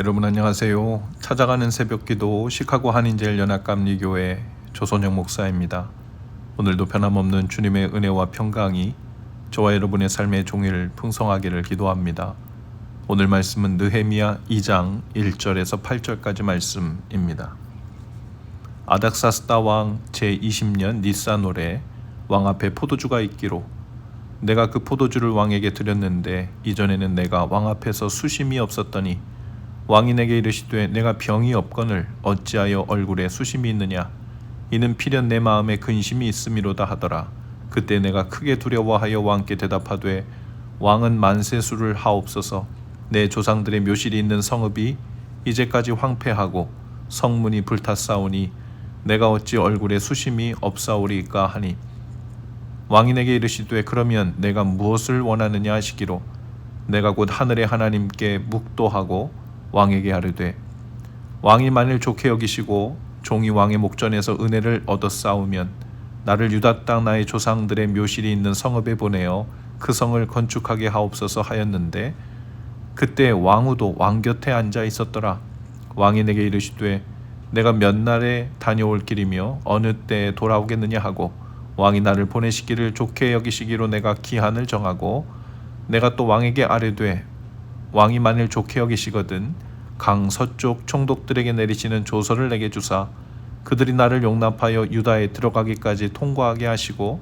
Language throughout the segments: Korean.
여러분 안녕하세요. 찾아가는 새벽기도 시카고 한인제일 연합 감리교회 조선영 목사입니다. 오늘도 변함없는 주님의 은혜와 평강이 저와 여러분의 삶의 종일 풍성하기를 기도합니다. 오늘 말씀은 느헤미야 2장 1절에서 8절까지 말씀입니다. 아닥사스다 왕 제20년 니산올에 왕 앞에 포도주가 있기로 내가 그 포도주를 왕에게 드렸는데 이전에는 내가 왕 앞에서 수심이 없었더니 왕이 내게 이르시되 내가 병이 없거늘 어찌하여 얼굴에 수심이 있느냐? 이는 필연 내 마음에 근심이 있음이로다 하더라. 그때 내가 크게 두려워하여 왕께 대답하되 왕은 만세수를 하옵소서. 내 조상들의 묘실이 있는 성읍이 이제까지 황폐하고 성문이 불탔사오니 내가 어찌 얼굴에 수심이 없사오리까 하니? 왕이 내게 이르시되 그러면 내가 무엇을 원하느냐 하시기로? 내가 곧 하늘의 하나님께 묵도하고 왕에게 하르되 왕이 만일 좋게 여기시고 종이 왕의 목전에서 은혜를 얻었사오면 나를 유다 땅 나의 조상들의 묘실이 있는 성읍에 보내어 그 성을 건축하게 하옵소서 하였는데 그때 왕후도 왕 곁에 앉아 있었더라. 왕이 내게 이르시되 내가 몇 날에 다녀올 길이며 어느 때에 돌아오겠느냐 하고 왕이 나를 보내시기를 좋게 여기시기로 내가 기한을 정하고 내가 또 왕에게 아뢰되 왕이 만일 좋게 여기시거든 강 서쪽 총독들에게 내리시는 조서를 내게 주사 그들이 나를 용납하여 유다에 들어가기까지 통과하게 하시고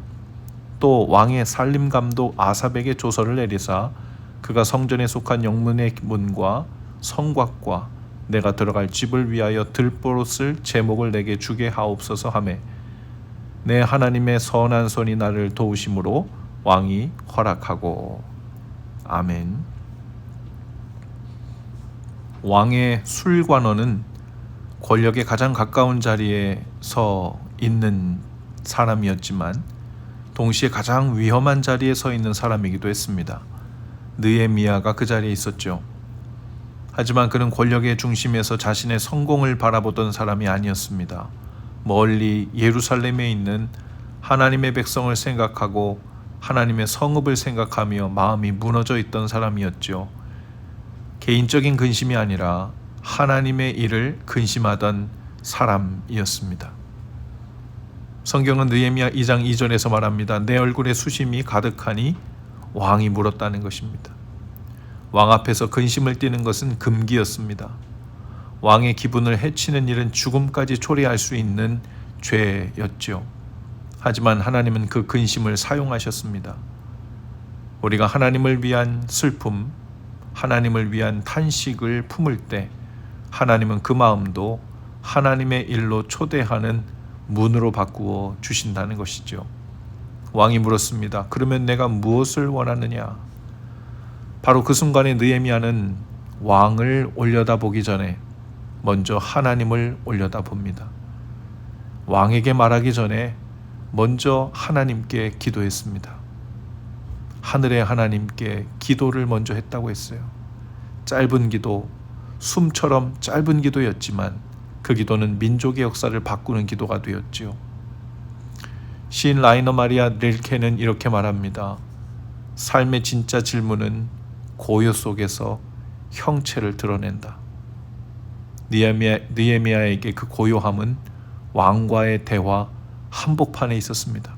또 왕의 살림 감독 아삽에게 조서를 내리사 그가 성전에 속한 영문의 문과 성곽과 내가 들어갈 집을 위하여 들보릇을 제목을 내게 주게 하옵소서 하매 내 하나님의 선한 손이 나를 도우심으로 왕이 허락하고 아멘. 왕의 술관원은 권력에 가장 가까운 자리에 서 있는 사람이었지만 동시에 가장 위험한 자리에 서 있는 사람이기도 했습니다. 느에미아가 그 자리에 있었죠. 하지만 그는 권력의 중심에서 자신의 성공을 바라보던 사람이 아니었습니다. 멀리 예루살렘에 있는 하나님의 백성을 생각하고 하나님의 성읍을 생각하며 마음이 무너져 있던 사람이었죠. 개인적인 근심이 아니라 하나님의 일을 근심하던 사람이었습니다. 성경은 느헤미야 2장 2절에서 말합니다. 내 얼굴에 수심이 가득하니 왕이 물었다는 것입니다. 왕 앞에서 근심을 띠는 것은 금기였습니다. 왕의 기분을 해치는 일은 죽음까지 초래할 수 있는 죄였죠. 하지만 하나님은 그 근심을 사용하셨습니다. 우리가 하나님을 위한 슬픔, 하나님을 위한 탄식을 품을 때 하나님은 그 마음도 하나님의 일로 초대하는 문으로 바꾸어 주신다는 것이죠. 왕이 물었습니다. 그러면 내가 무엇을 원하느냐? 바로 그 순간에 느헤미야는 왕을 올려다보기 전에 먼저 하나님을 올려다봅니다. 왕에게 말하기 전에 먼저 하나님께 기도했습니다. 하늘의 하나님께 기도를 먼저 했다고 했어요. 짧은 기도, 숨처럼 짧은 기도였지만 그 기도는 민족의 역사를 바꾸는 기도가 되었지요. 시인 라이너 마리아 릴케는 이렇게 말합니다. 삶의 진짜 질문은 고요 속에서 형체를 드러낸다. 니에미아, 니에미아에게 그 고요함은 왕과의 대화 한복판에 있었습니다.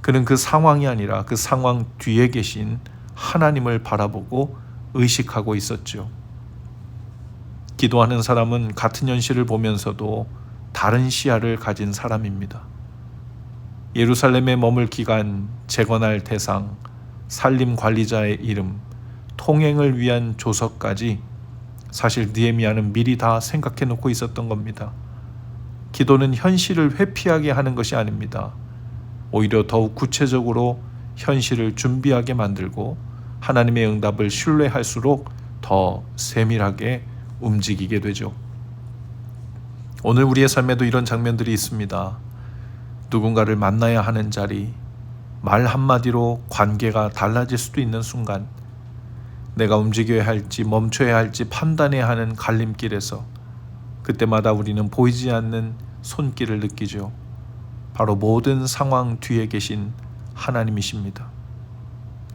그는 그 상황이 아니라 그 상황 뒤에 계신 하나님을 바라보고 의식하고 있었죠. 기도하는 사람은 같은 현실을 보면서도 다른 시야를 가진 사람입니다. 예루살렘에 머물 기간, 재건할 대상, 살림 관리자의 이름, 통행을 위한 조서까지 사실 느헤미야는 미리 다 생각해 놓고 있었던 겁니다. 기도는 현실을 회피하게 하는 것이 아닙니다. 오히려 더욱 구체적으로 현실을 준비하게 만들고 하나님의 응답을 신뢰할수록 더 세밀하게 움직이게 되죠. 오늘 우리의 삶에도 이런 장면들이 있습니다. 누군가를 만나야 하는 자리, 말 한마디로 관계가 달라질 수도 있는 순간, 내가 움직여야 할지 멈춰야 할지 판단해야 하는 갈림길에서 그때마다 우리는 보이지 않는 손길을 느끼죠. 바로 모든 상황 뒤에 계신 하나님이십니다.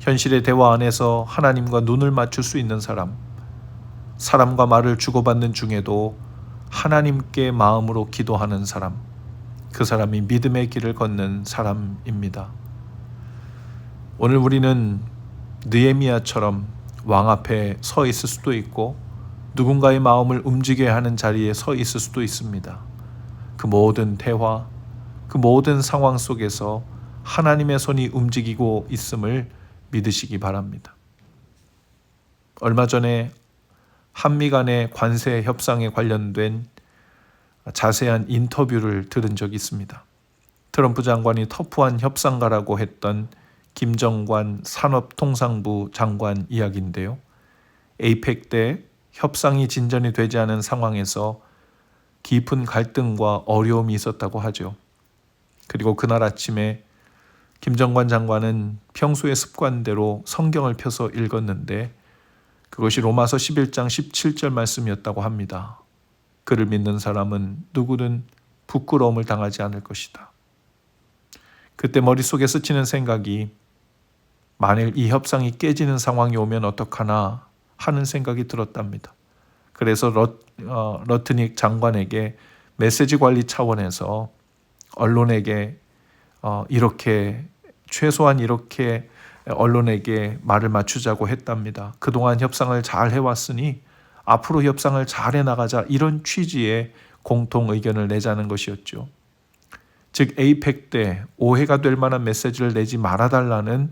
현실의 대화 안에서 하나님과 눈을 맞출 수 있는 사람, 사람과 말을 주고받는 중에도 하나님께 마음으로 기도하는 사람, 그 사람이 믿음의 길을 걷는 사람입니다. 오늘 우리는 느에미아처럼 왕 앞에 서 있을 수도 있고 누군가의 마음을 움직여야 하는 자리에 서 있을 수도 있습니다. 그 모든 대화, 그 모든 상황 속에서 하나님의 손이 움직이고 있음을 믿으시기 바랍니다. 얼마 전에 한미 간의 관세 협상에 관련된 자세한 인터뷰를 들은 적이 있습니다. 트럼프 장관이 터프한 협상가라고 했던 김정관 산업통상부 장관 이야기인데요. 에이펙 때 협상이 진전이 되지 않은 상황에서 깊은 갈등과 어려움이 있었다고 하죠. 그리고 그날 아침에 김정관 장관은 평소의 습관대로 성경을 펴서 읽었는데 그것이 로마서 11장 17절 말씀이었다고 합니다. 그를 믿는 사람은 누구든 부끄러움을 당하지 않을 것이다. 그때 머릿속에 스치는 생각이 만일 이 협상이 깨지는 상황이 오면 어떡하나 하는 생각이 들었답니다. 그래서 러, 어, 러트닉 장관에게 메시지 관리 차원에서 언론에게 어, 이렇게 최소한 이렇게 언론에게 말을 맞추자고 했답니다. 그동안 협상을 잘 해왔으니 앞으로 협상을 잘 해나가자 이런 취지의 공통 의견을 내자는 것이었죠. 즉 에이펙 때 오해가 될 만한 메시지를 내지 말아달라는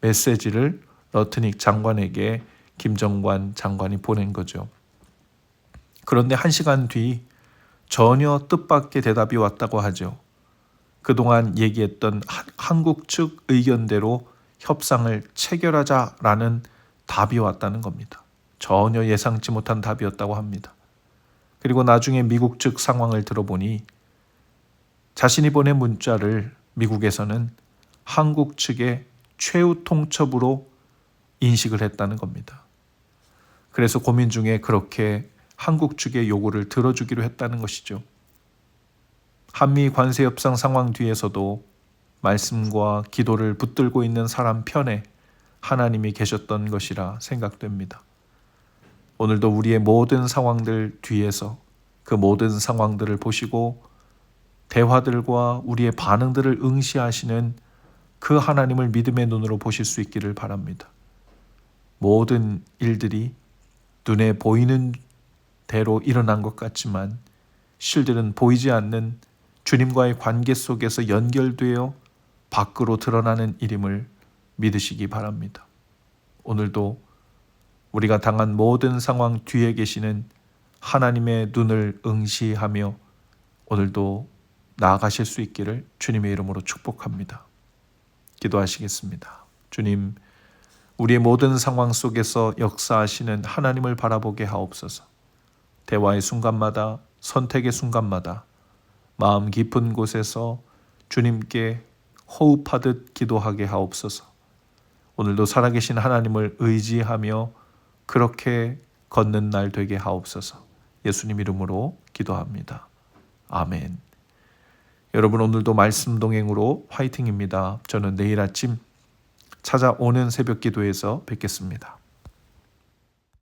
메시지를 러트닉 장관에게 김정관 장관이 보낸 거죠. 그런데 한 시간 뒤 전혀 뜻밖의 대답이 왔다고 하죠. 그동안 얘기했던 한국 측 의견대로 협상을 체결하자라는 답이 왔다는 겁니다. 전혀 예상치 못한 답이었다고 합니다. 그리고 나중에 미국 측 상황을 들어보니 자신이 보낸 문자를 미국에서는 한국 측의 최후 통첩으로 인식을 했다는 겁니다. 그래서 고민 중에 그렇게 한국 측의 요구를 들어주기로 했다는 것이죠. 한미 관세 협상 상황 뒤에서도 말씀과 기도를 붙들고 있는 사람 편에 하나님이 계셨던 것이라 생각됩니다. 오늘도 우리의 모든 상황들 뒤에서 그 모든 상황들을 보시고 대화들과 우리의 반응들을 응시하시는 그 하나님을 믿음의 눈으로 보실 수 있기를 바랍니다. 모든 일들이 눈에 보이는 대로 일어난 것 같지만 실들은 보이지 않는 주님과의 관계 속에서 연결되어 밖으로 드러나는 일임을 믿으시기 바랍니다. 오늘도 우리가 당한 모든 상황 뒤에 계시는 하나님의 눈을 응시하며 오늘도 나아가실 수 있기를 주님의 이름으로 축복합니다. 기도하시겠습니다. 주님, 우리의 모든 상황 속에서 역사하시는 하나님을 바라보게 하옵소서. 대화의 순간마다, 선택의 순간마다 마음 깊은 곳에서 주님께 호흡하듯 기도하게 하옵소서. 오늘도 살아계신 하나님을 의지하며 그렇게 걷는 날 되게 하옵소서. 예수님 이름으로 기도합니다. 아멘. 여러분 오늘도 말씀 동행으로 화이팅입니다. 저는 내일 아침 찾아오는 새벽 기도에서 뵙겠습니다.